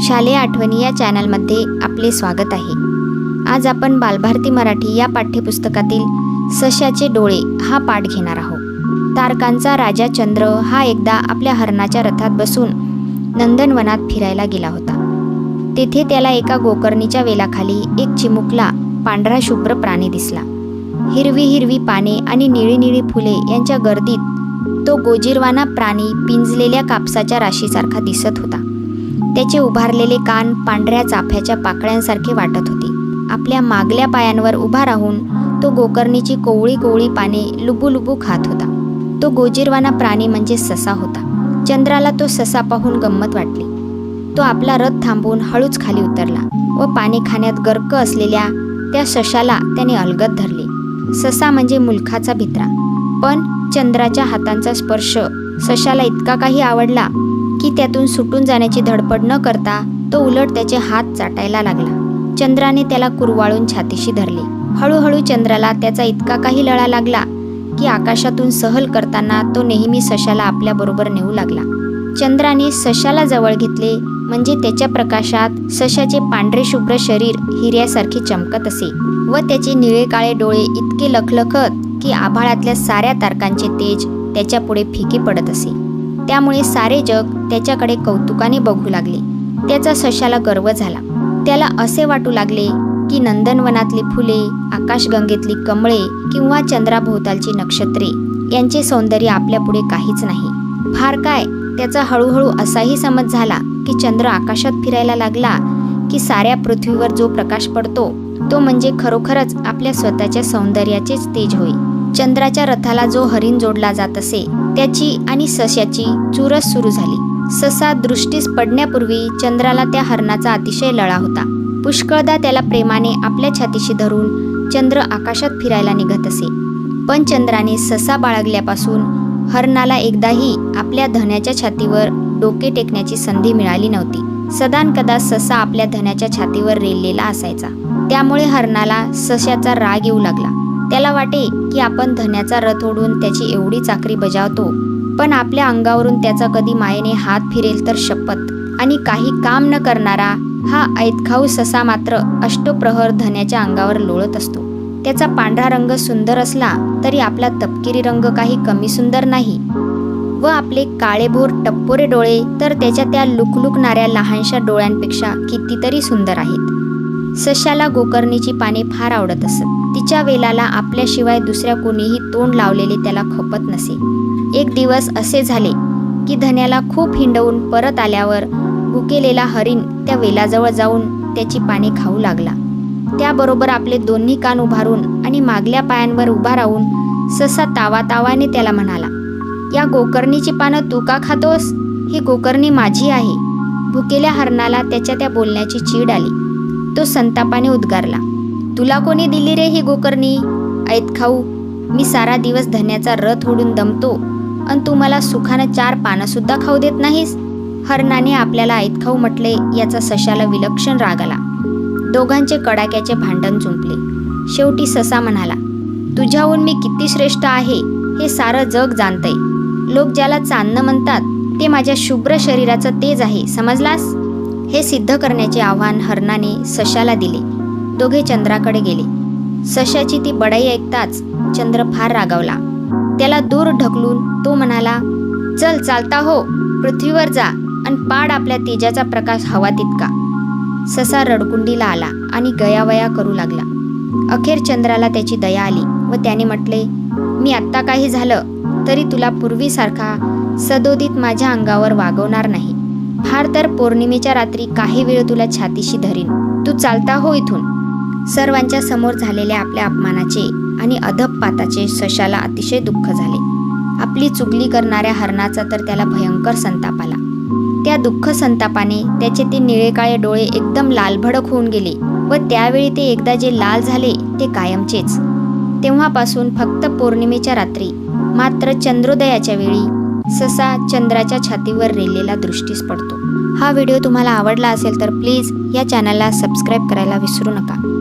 शालेय आठवणी या चॅनलमध्ये आपले स्वागत आहे. आज आपण बालभारती मराठी या पाठ्यपुस्तकातील सश्याचे डोळे हा पाठ घेणार आहोत. तारकांचा राजा चंद्र हा एकदा आपल्या हरणाच्या रथात बसून नंदनवनात फिरायला गेला होता. तेथे त्याला एका गोकर्णीच्या वेलाखाली एक चिमुकला पांढरा शुभ्र प्राणी दिसला. हिरवी हिरवी पाने आणि निळी निळी फुले यांच्या गर्दीत तो गोजीरवाना प्राणी पिंजलेल्या कापसाच्या राशीसारखा दिसत होता. त्याचे उभारलेले कान पांढऱ्या चाफ्याच्या पाकळ्यांसारखे वाटत होते. आपल्या मागल्या पायांवर उभा राहून तो गोकर्णीची कोवळी कोवळी पाने लुबूलुबू खात होता. तो गोजीरवाना प्राणी म्हणजे ससा होता. चंद्राला तो ससा पाहून गंमत वाटली. तो आपला रथ थांबवून हळूच खाली उतरला व पाणी खाण्यात गर्क असलेल्या त्या सशाला त्याने अलगत धरले. ससा म्हणजे मुलखाचा भित्रा. पण चंद्राच्या हातांचा स्पर्श सशाला इतका काही आवडला की त्यातून सुटून जाण्याची धडपड न करता तो उलट त्याचे हात चाटायला लागला. चंद्राने त्याला कुरवाळून छातीशी धरले. हळूहळू चंद्राला त्याचा इतका काही लळा लागला की आकाशातून सहल करताना तो नेहमी सशाला आपल्याबरोबर नेऊ लागला. चंद्राने सशाला जवळ घेतले म्हणजे त्याच्या प्रकाशात सशाचे पांढरे शुभ्र शरीर हिऱ्यासारखे चमकत असे व त्याचे निळे काळे डोळे इतके लखलखत की आभाळातल्या साऱ्या तारकांचे तेज त्याच्यापुढे फिके पडत असे. त्यामुळे सारे जग त्याच्याकडे कौतुकाने बघू लागले. त्याचा सशाला गर्व झाला. त्याला असे वाटू लागले की नंदनवनातली फुले आकाशगंगेतली कमळे किंवा चंद्राभोवतालची नक्षत्रे यांचे सौंदर्य आपल्यापुढे काहीच नाही. फार काय? त्याचा हळूहळू असाही समज झाला की चंद्र आकाशात फिरायला लागला की साऱ्या पृथ्वीवर जो प्रकाश पडतो तो म्हणजे खरोखरच आपल्या स्वतःच्या सौंदर्याचेच तेज होय. चंद्राच्या रथाला जो हरिण जोडला जात असे त्याची आणि सश्याची चुरस सुरू झाली. ससा दृष्टीस पडण्यापूर्वी चंद्राला त्या हरणाचा अतिशय लळा होता. पुष्कळदा त्याला प्रेमाने आपल्या छातीशी धरून चंद्र आकाशात फिरायला निघत असे. पण चंद्राने ससा बाळगल्यापासून हरणाला एकदाही आपल्या धन्याच्या छातीवर डोके टेकण्याची संधी मिळाली नव्हती. सदानकदा ससा आपल्या धन्याच्या छातीवर रेललेला असायचा. त्यामुळे हरणाला सशाचा राग येऊ लागला. त्याला वाटे की आपण धन्याचा रथ ओढून त्याची एवढी चाकरी बजावतो पण आपल्या अंगावरून त्याचा कधी मायेने हात फिरेल तर शपथ. आणि काही काम न करणारा हा ऐतखाऊ ससा मात्र अष्टप्रहर धन्याच्या अंगावर लोळत असतो. त्याचा पांढरा रंग सुंदर असला तरी आपला तपकिरी रंग काही कमी सुंदर नाही. व आपले काळेभोर टप्पोरे डोळे तर त्याच्या त्या लुकलुकणाऱ्या लहानशा डोळ्यांपेक्षा कितीतरी सुंदर आहेत. सशाला गोकर्णीची पाने फार आवडत असत. तिच्या वेलाला आपल्याशिवाय दुसऱ्या कोणीही तोंड लावलेले त्याला खपत नसे. एक दिवस असे झाले की धन्याला खूप हिंडवून परत आल्यावर भुकेलेला हरिण त्या वेलाजवळ जाऊन त्याची पाने खाऊ लागला. त्याबरोबर आपले दोन्ही कान उभारून आणि मागल्या पायांवर उभा राहून ससा तावा तावाने त्याला म्हणाला या गोकर्णीची पानं तू का खातोस? ही गोकर्णी माझी आहे. भुकेल्या हरणाला त्याच्या त्या बोलण्याची चीड आली. तो संतापाने उद्गारला तुला कोणी दिली रे ही गोकर्णी? ऐत खाऊ मी सारा दिवस धन्याचा रथ ओढून दमतो आणि तू मला सुखानं चार पानंसुद्धा खाऊ देत नाहीस? हरणाने आपल्याला ऐत खाऊ म्हटले याचा सशाला विलक्षण राग आला. दोघांचे कडाक्याचे भांडण जुंपले. शेवटी ससा म्हणाला तुझ्याहून मी किती श्रेष्ठ आहे हे सारं जग जाणतंय. लोक ज्याला चांदणं म्हणतात ते माझ्या शुभ्र शरीराचं तेज आहे समजलास? हे सिद्ध करण्याचे आव्हान हरणाने सशाला दिले. दोघे चंद्राकडे गेले. सशाची ती बडाई ऐकताच चंद्र फार रागावला. त्याला दूर ढकलून तो म्हणाला चल चालता हो. पृथ्वीवर जा आणि पाड आपल्या तेजाचा प्रकाश हवा तितका. ससा रडकुंडीला आला आणि गयावया करू लागला. अखेर चंद्राला त्याची दया आली व त्याने म्हटले मी आत्ता काही झालं तरी तुला पूर्वीसारखा सदोदित माझ्या अंगावर वागवणार नाही. फार तर पौर्णिमेच्या रात्री काही वेळ तुला छातीशी धरीन. तू चालता हो इथून. सर्वांच्या समोर झालेल्या आपल्या अपमानाचे आणि अधपपाताचे सशाला अतिशय दुःख झाले. आपली चुगली करणाऱ्या हरणाचा तर त्याला भयंकर संताप आला. त्या दुःख संतापाने त्याचे ते निळे काळे डोळे एकदम लालभडक होऊन गेले व त्यावेळी ते एकदा जे लाल झाले ते कायमचेच. तेव्हापासून फक्त पौर्णिमेच्या रात्री मात्र चंद्रोदयाच्या वेळी ससा चंद्राच्या छातीवर रेलेला दृष्टीस पडतो. हा व्हिडिओ तुम्हाला आवडला असेल तर प्लीज या चॅनलला सबस्क्राईब करायला विसरू नका.